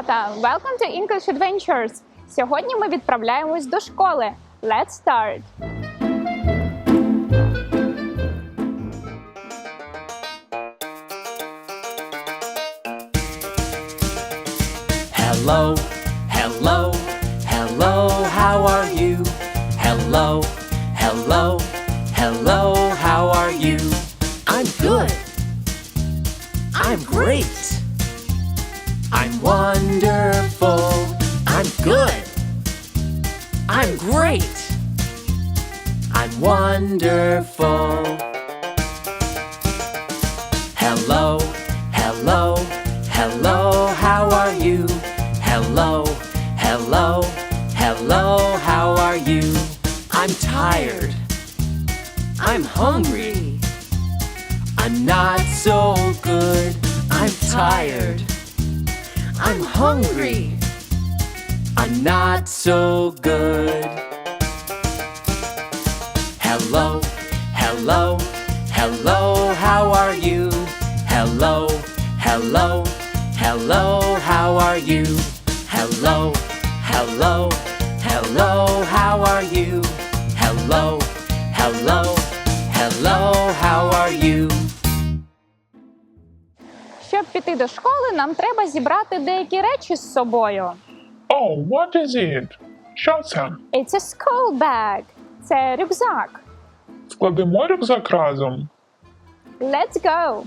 малята! Welcome to English Adventures! Сьогодні ми відправляємось до школи. Let's start! Hello, hello, hello, how are you? Hello, hello, hello, wonderful. Hello, hello, hello, how are you? Hello, hello, hello, how are you? I'm tired. I'm hungry. I'm not so good. I'm tired. I'm hungry. I'm not so good. Hello, hello, how are you? Hello, hello, hello, how are you? Hello, hello, hello, how are you? Щоб піти до школи, нам треба зібрати деякі речі з собою. Oh, what is it? Що це? It's a school bag. Це рюкзак. Складемо рюкзак разом. Let's go!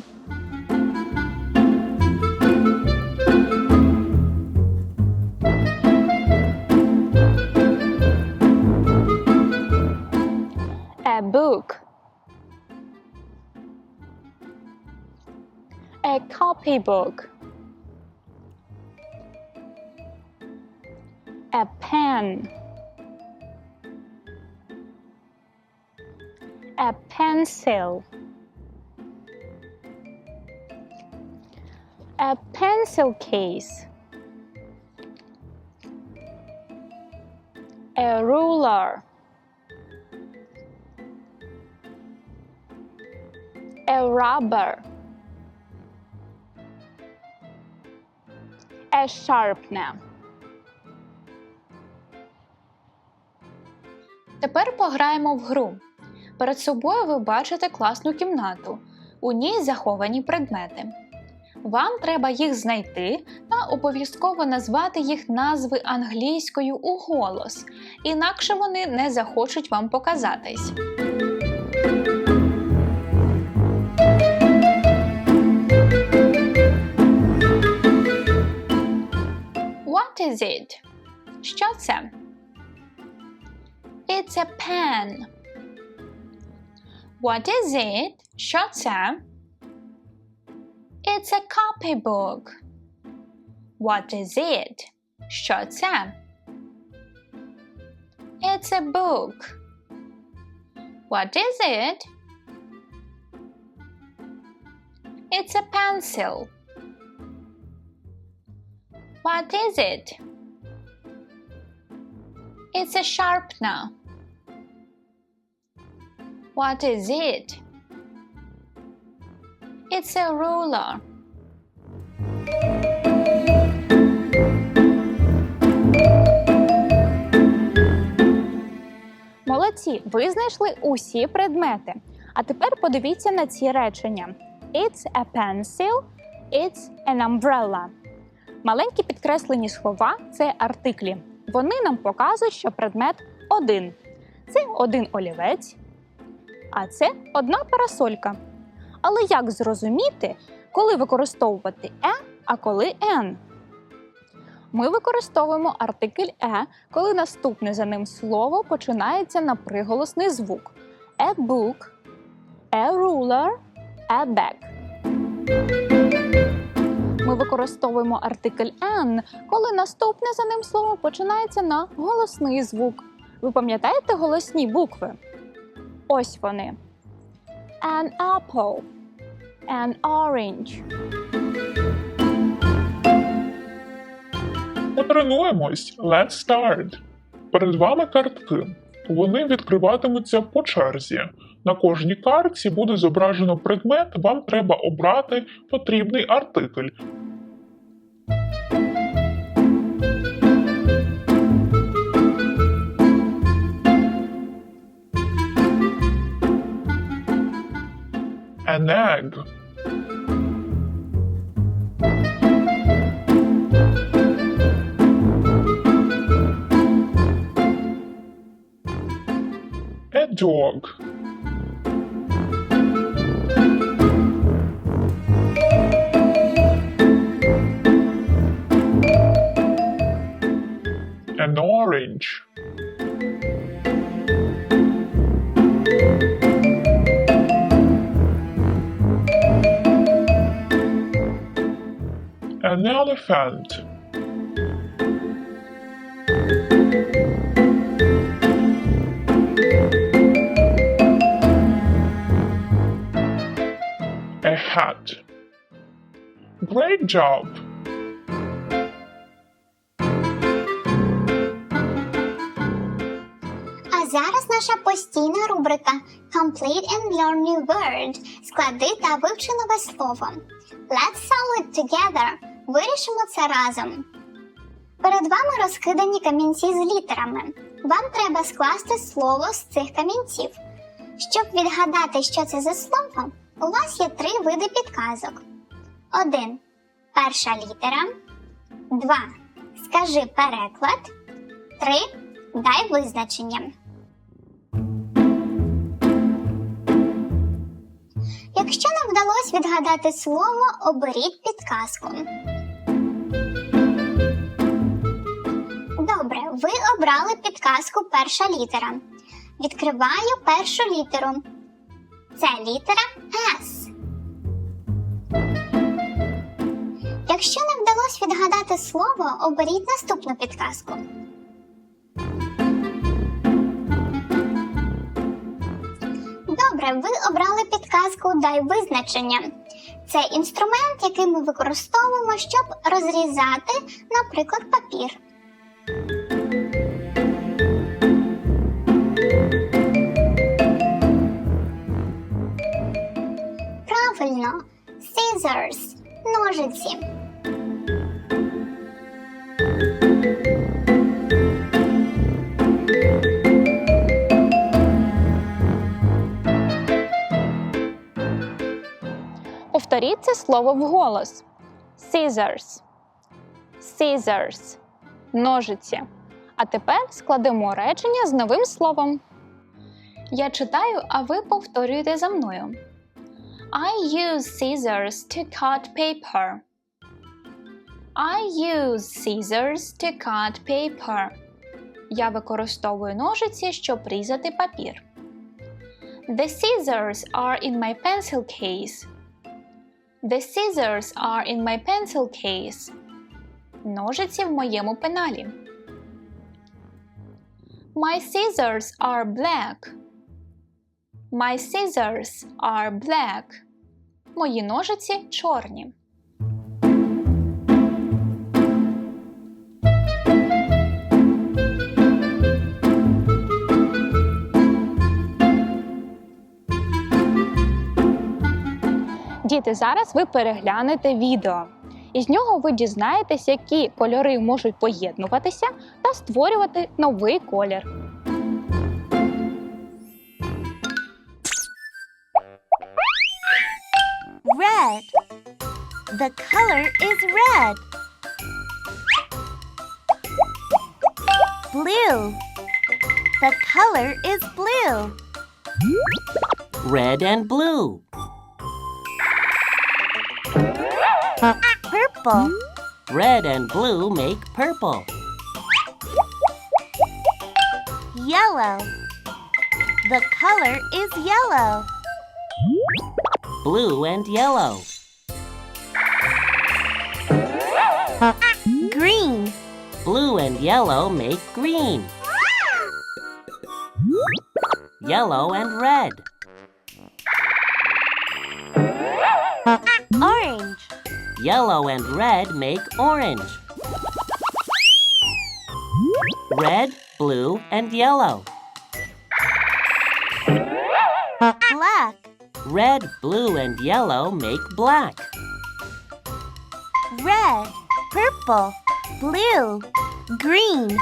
Book. A copybook. A pen. A pencil. A pencil case. A ruler. A rubber. A sharpener. Тепер пограємо в гру. Перед собою ви бачите класну кімнату. У ній заховані предмети. Вам треба їх знайти та обов'язково назвати їх назви англійською у голос, інакше вони не захочуть вам показатись. is it? Що це? It's a pen. What is it? Що це? It's a copybook. What is it? Що це? It's a book. What is it? It's a pencil. What is it? It's a sharpener. What is it? It's a ruler. Молодці, ви знайшли усі предмети. А тепер подивіться на ці речення: It's a pencil, it's an umbrella. Маленькі підкреслені слова це артиклі. Вони нам показують, що предмет один. Це один олівець, а це одна парасолька. Але як зрозуміти, коли використовувати е, а коли ен? Ми використовуємо артикль е, коли наступне за ним слово починається на приголосний звук: a book, a ruler, a bag. Використовуємо артикль an, коли наступне за ним слово починається на голосний звук. Ви пам'ятаєте голосні букви? Ось вони: an apple, an orange. Потренуємось. Let's start. Перед вами картки. Вони відкриватимуться по черзі. На кожній картці буде зображено предмет, вам треба обрати потрібний артикль. Egg. A dog. An orange. An elephant. A hat. Great job! А зараз наша постійна рубрика Complete and Learn New Word. Склади та вивчи нове слово. Let's solve it together. Вирішимо це разом. Перед вами розкидані камінці з літерами. Вам треба скласти слово з цих камінців. Щоб відгадати, що це за слово, у вас є три види підказок: 1. Перша літера. 2. Скажи переклад. 3. Дай визначення. Якщо не вдалося відгадати слово, оберіть підказку. Ви обрали підказку перша літера. Відкриваю першу літеру. Це літера S. Якщо не вдалося відгадати слово, оберіть наступну підказку. Добре, ви обрали підказку Дай визначення. Це інструмент, який ми використовуємо, щоб розрізати, наприклад, папір. Scissors – ножиці. Повторіть це слово вголос. Scissors. Scissors. Ножиці. А тепер складемо речення з новим словом. Я читаю, а ви повторюєте за мною. I use scissors to cut paper. I use scissors to cut paper. Я використовую ножиці, щоб різати папір. The scissors are in my pencil case. The scissors are in my pencil case. Ножиці в моєму пеналі. My scissors are black. My scissors are black. Мої ножиці чорні. Діти, зараз ви переглянете відео. Із нього ви дізнаєтесь, які кольори можуть поєднуватися та створювати новий колір. Red. The color is red. Blue. The color is blue. Red and blue. Purple. Red and blue make purple. Yellow. The color is yellow. Blue and yellow. Green. Blue and yellow make green. Yellow and red. Orange. Yellow and red make orange. Red, blue, and yellow. Black. Red, blue, and yellow make black. Red. Purple. Blue. Green.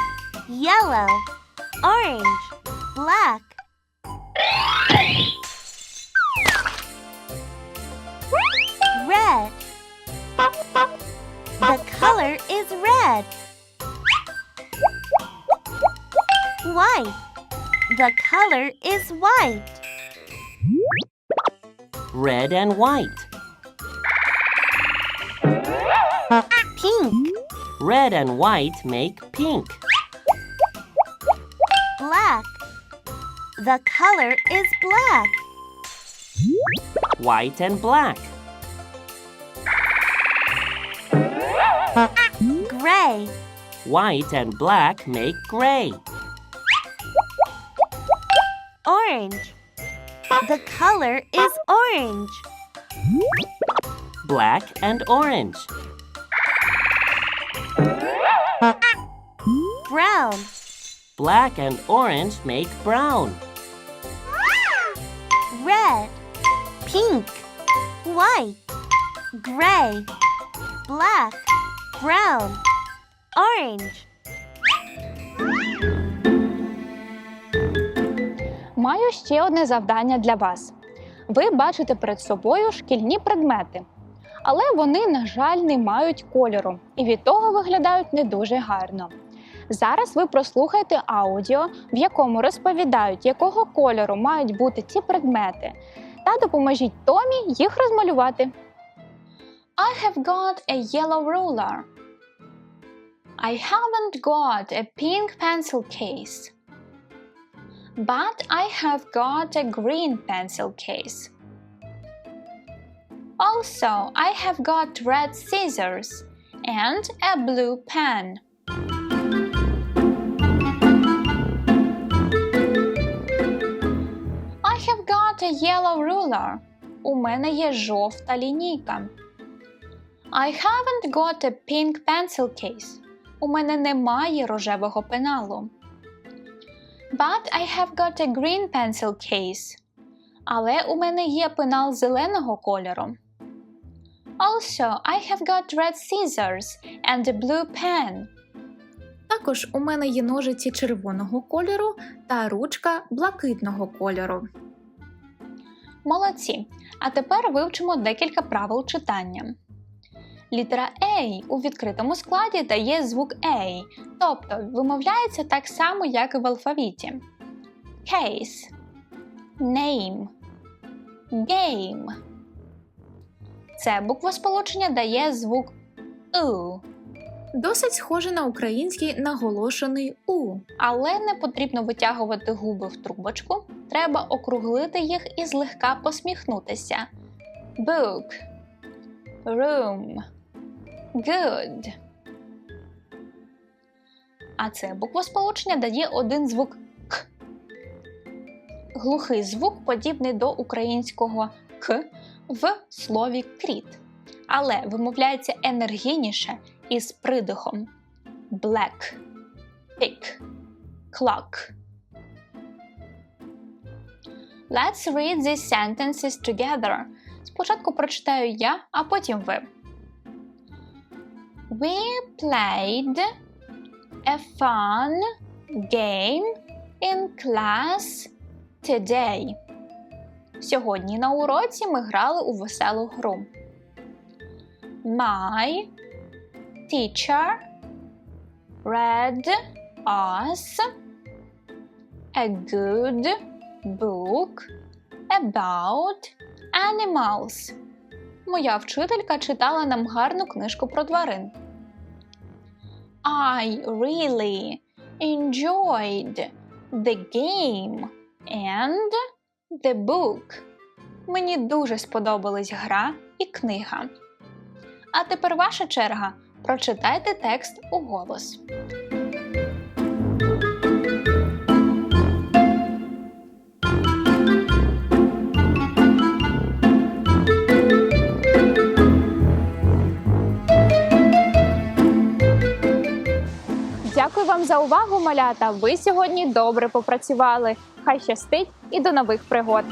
Yellow. Orange. Black. red. The color is red. White. The color is white. Red and white. Pink. Red and white make pink. Black. The color is black. White and black. Gray. White and black make gray. Orange. The color is orange. Black and orange. Brown. Black and orange make brown. Red. Pink. White. Gray. Black. Brown. Orange. Маю ще одне завдання для вас. Ви бачите перед собою шкільні предмети, але вони, на жаль, не мають кольору і від того виглядають не дуже гарно. Зараз ви прослухайте аудіо, в якому розповідають, якого кольору мають бути ці предмети, та допоможіть Томі їх розмалювати. I have got a yellow ruler. I haven't got a pink pencil case. But I have got a green pencil case. Also, I have got red scissors and a blue pen. I have got a yellow ruler. У мене є жовта лінійка. I haven't got a pink pencil case. У мене немає рожевого пеналу. But I have got a green pencil case. Але у мене є пенал зеленого кольору. Also, I have got red scissors and a blue pen. Також у мене є ножиці червоного кольору та ручка блакитного кольору. Молодці! А тепер вивчимо декілька правил читання. Літера A у відкритому складі дає звук A, тобто вимовляється так само, як і в алфавіті. Case, name, game. Це буквосполучення дає звук У. Досить схоже на український наголошений У, але не потрібно витягувати губи в трубочку. Треба округлити їх і злегка посміхнутися. Book, room, good. А це буквосполучення дає один звук К. Глухий звук подібний до українського К в слові кріт, але вимовляється енергійніше із придихом black, pick, clock. Let's read these sentences together. Спочатку прочитаю я, а потім ви. We played a fun game in class today. Сьогодні на уроці ми грали у веселу гру. My teacher read us a good book about animals. Моя вчителька читала нам гарну книжку про тварин. I really enjoyed the game and the book. Мені дуже сподобались гра і книга. А тепер ваша черга. Прочитайте текст у голос. Малята. Ви сьогодні добре попрацювали. Хай щастить і до нових пригод!